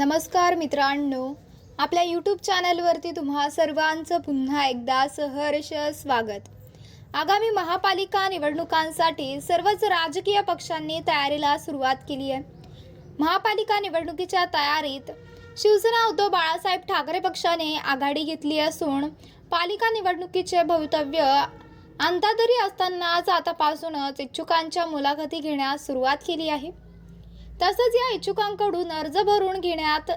नमस्कार मित्रांनो. आपल्या यूट्यूब चॅनलवरती तुम्हा सर्वांचं पुन्हा एकदा सहर्ष स्वागत. आगामी महापालिका निवडणुकांसाठी सर्वच राजकीय पक्षांनी तयारीला सुरुवात केली आहे. महापालिका निवडणुकीच्या तयारीत शिवसेना उद्धव बाळासाहेब ठाकरे पक्षाने आघाडी घेतली असून पालिका निवडणुकीचे भवितव्य अंताधरी असतानाच आतापासूनच इच्छुकांच्या मुलाखती घेण्यास सुरुवात केली आहे. तसंच या इच्छुकांकडून अर्ज भरून घेण्यात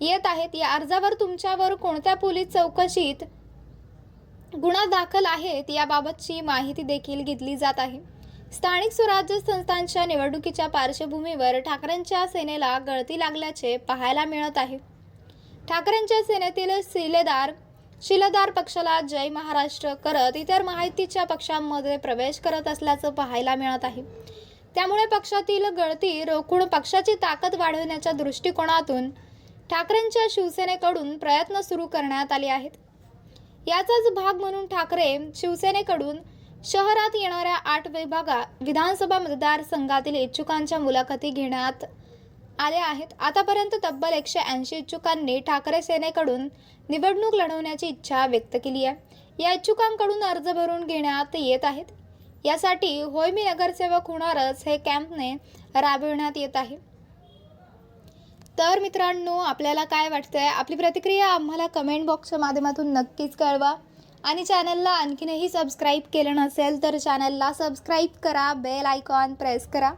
येत आहेत. या अर्जावर तुमच्यावर कोणत्या पोलीस चौकशीत गुन्हा दाखल आहेत याबाबतची माहिती देखील घेतली जात आहे. स्थानिक स्वराज्य संस्थांच्या निवडणुकीच्या पार्श्वभूमीवर ठाकरेंच्या सेनेला गळती लागल्याचे पाहायला मिळत आहे. ठाकरेंच्या सेनेतील शिलेदार शिलेदार पक्षाला जय महाराष्ट्र करत इतर माहितीच्या पक्षांमध्ये प्रवेश करत असल्याचं पाहायला मिळत आहे. त्यामुळे पक्षातील गळती रोखून पक्षाची ताकद वाढवण्याच्या दृष्टिकोनातून ठाकरेंच्या शिवसेनेकडून प्रयत्न सुरू करण्यात आले आहेत. याचाच भाग म्हणून ठाकरे शिवसेनेकडून शहरात येणाऱ्या आठ विभागा विधानसभा मतदारसंघातील इच्छुकांच्या मुलाखती घेण्यात आल्या आहेत. आतापर्यंत तब्बल एकशे ऐंशी इच्छुकांनी ठाकरे सेनेकडून निवडणूक लढवण्याची इच्छा व्यक्त केली आहे. या इच्छुकांकडून अर्ज भरून घेण्यात येत आहेत. यासाठी होय मी नगरसेवक होणारच हे कॅम्पने राबविण्यात येत आहे. तर मित्रांनो आपल्याला काय वाटतंय? आपली प्रतिक्रिया आम्हाला कमेंट बॉक्सच्या माध्यमातून नक्कीच कळवा. आणि चॅनलला आणखीनही सबस्क्राईब केलं नसेल तर चॅनलला सबस्क्राईब करा बेल आयकॉन प्रेस करा.